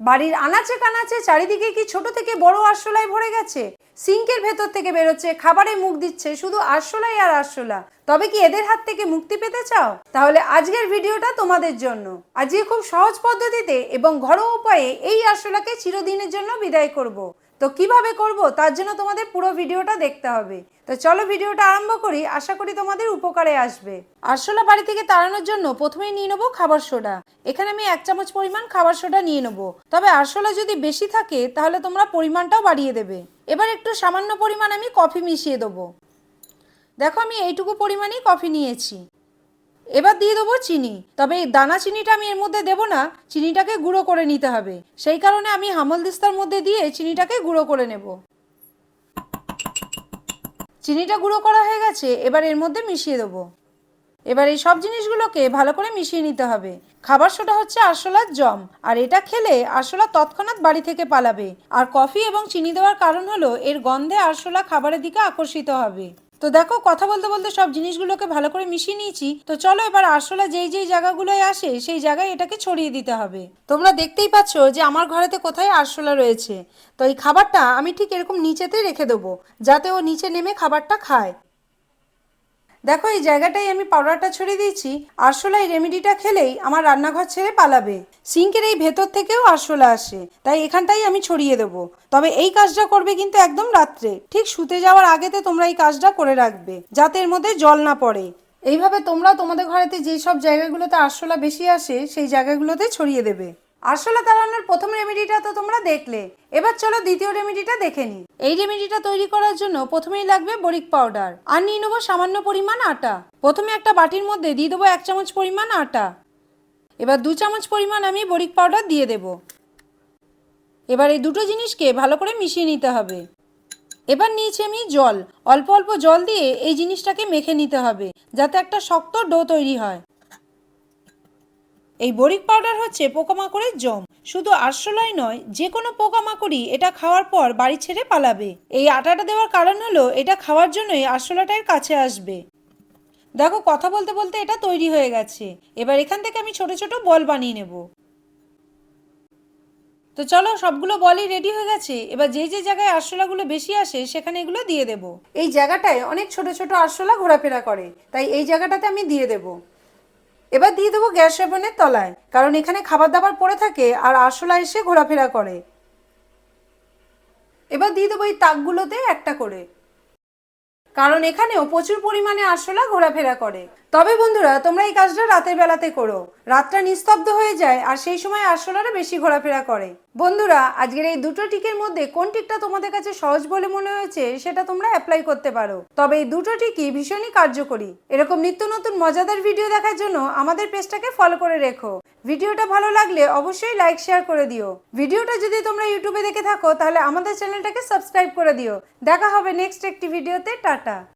বাড়ির আনাচে কানাচে চারিদিকে কি ছোট থেকে বড় আরশোলায় ভরে গেছে? সিঙ্কের ভেতর থেকে বেরোচ্ছে, খাবারে মুখ দিচ্ছে, শুধু আরশোলাই আর আরশোলা। তবে কি এদের হাত থেকে মুক্তি পেতে চাও? তাহলে আজকের ভিডিওটা তোমাদের জন্য। আজকে খুব সহজ পদ্ধতিতে এবং ঘরোয়া উপায়ে এই আরশোলাকে চিরদিনের জন্য বিদায় করব। তো কীভাবে করব? তার জন্য তোমাদের পুরো ভিডিওটা দেখতে হবে। তো চলো ভিডিওটা আরম্ভ করি। আশা করি তোমাদের উপকারে আসবে। আরশোলা বাড়ি থেকে তাড়ানোর জন্য প্রথমেই নিয়ে নেব খাবার সোডা। এখানে আমি এক চামচ পরিমাণ খাবার সোডা নিয়ে নেব। তবে আরশোলা যদি বেশি থাকে, তাহলে তোমরা পরিমাণটাও বাড়িয়ে দেবে। এবার একটু সামান্য পরিমাণ আমি কফি মিশিয়ে দেবো। দেখো আমি এইটুকু পরিমাণেই কফি নিয়েছি। এবার দিয়ে দেবো চিনি। তবে এই দানা চিনিটা আমি এর মধ্যে দেবো না, চিনিটাকে গুঁড়ো করে নিতে হবে। সেই কারণে আমি হামল দিস্তার মধ্যে দিয়ে চিনিটাকে গুঁড়ো করে নেব। চিনিটা গুঁড়ো করা হয়ে গেছে, এবার এর মধ্যে মিশিয়ে দেবো। এবার এই সব জিনিসগুলোকে ভালো করে মিশিয়ে নিতে হবে। খাবার সোটা হচ্ছে আরশোলার জম, আর এটা খেলে আরশোলা তৎক্ষণাৎ বাড়ি থেকে পালাবে। আর কফি এবং চিনি দেওয়ার কারণ হলো এর গন্ধে আরশোলা খাবারের দিকে আকর্ষিত হবে। তো দেখো, কথা বলতে বলতে সব জিনিসগুলোকে ভালো করে মিশিয়ে নিয়েছি। তো চলো এবার আরশোলা যেই যেই জায়গাগুলোয় আসে, সেই জায়গায় এটাকে ছড়িয়ে দিতে হবে। তোমরা দেখতেই পাচ্ছ যে আমার ঘরেতে কোথায় আরশোলা রয়েছে। তো এই খাবারটা আমি ঠিক এরকম নিচেতেই রেখে দেবো, যাতে ও নিচে নেমে খাবারটা খায়। দেখো, এই জায়গাটাই আমি পাউডারটা ছড়িয়ে দিয়েছি। আরশোলা এই রেমেডিটা খেলেই আমার রান্নাঘর ছেড়ে পালাবে। সিঙ্কের এই ভেতর থেকেও আরশোলা আসে। তাই এখানটাই আমি ছড়িয়ে দেবো। তবে এই কাজটা করবে কিন্তু একদম রাত্রে। ঠিক শুতে যাওয়ার আগেতে তোমরা এই কাজটা করে রাখবে, যাতে এর মধ্যে জল না পড়ে। এইভাবে তোমরা তোমাদের ঘরেতে যেই সব জায়গাগুলোতে আরশোলা বেশি আসে, সেই জায়গাগুলোতে ছড়িয়ে দেবে। আরশোলা তাড়ানোর প্রথম রেমেডিটা তো তোমরা দেখলে। এবার চলো দ্বিতীয় রেমেডিটা দেখে নিই। এই রেমেডিটা তৈরি করার জন্য প্রথমেই লাগবে বরিক পাউডার আর নিয়ে নেব সামান্য পরিমাণ আটা। প্রথমে একটা বাটির মধ্যে দিয়ে দেবো এক চামচ পরিমাণ আটা। এবার দু চামচ পরিমাণ আমি বরিক পাউডার দিয়ে দেব। এবার এই দুটো জিনিসকে ভালো করে মিশিয়ে নিতে হবে। এবার নিয়েছি আমি জল। অল্প অল্প জল দিয়ে এই জিনিসটাকে মেখে নিতে হবে, যাতে একটা শক্ত ডো তৈরি হয়। এই বরিক পাউডার হচ্ছে পোকামাকড়ের জম। শুধু আরশোলাই নয় যে কোনো পোকামাকড়ই এটা খাওয়ার পর বাড়ি ছেড়ে পালাবে। এই আটাটা দেওয়ার কারণ হলো, এটা খাওয়ার জন্যই আরশোলাটার কাছে আসবে। দেখো, কথা বলতে বলতে এটা তৈরি হয়ে গেছে। এবার এখান থেকে আমি ছোট ছোট বল বানিয়ে নেব। তো চলো, সবগুলো বলই রেডি হয়ে গেছে। এবার যে যে জায়গায় আরশোলাগুলো বেশি আসে, সেখানে এগুলো দিয়ে দেব। এই জায়গাটায় অনেক ছোট ছোট আরশোলা ঘোরাফেরা করে। তাই এই জায়গাটাতে আমি দিয়ে দেবো। এবার দিয়ে দেবো গ্যাস ওভেনের তলায়, কারণ এখানে খাবার দাবার পড়ে থাকে আর আরশোলা এসে ঘোরাফেরা করে। এবার দিয়ে দেবো এই তাকগুলোতে একটা করে। কারণ এখানেও প্রচুর পরিমাণে আরশোলা ঘোরাফেরা করে। তবে বন্ধুরা, তোমরা এই কাজটা রাতের বেলাতে করো। রাতটা নিস্তব্ধ হয়ে যায় আর সেই সময় আরশোলারা বেশি ঘোরাফেরা করে। বন্ধুরা, আজকের এই দুটো টিকের মধ্যে কোন টিকটা তোমাদের কাছে সহজ বলে মনে হয়েছে সেটা তোমরা অ্যাপ্লাই করতে পারো। তবে এই দুটো টিকই ভীষণই কার্যকরী। এরকম নিত্য নতুন মজাদার ভিডিও দেখার জন্য আমাদের পেজটাকে ফলো করে রেখো। ভিডিওটা ভালো লাগলে অবশ্যই লাইক, শেয়ার করে দিও। ভিডিওটা যদি তোমরা ইউটিউবে দেখে থাকো, তাহলে আমাদের চ্যানেলটাকে সাবস্ক্রাইব করে দিও। দেখা হবে নেক্সট একটি ভিডিওতে, টাটা।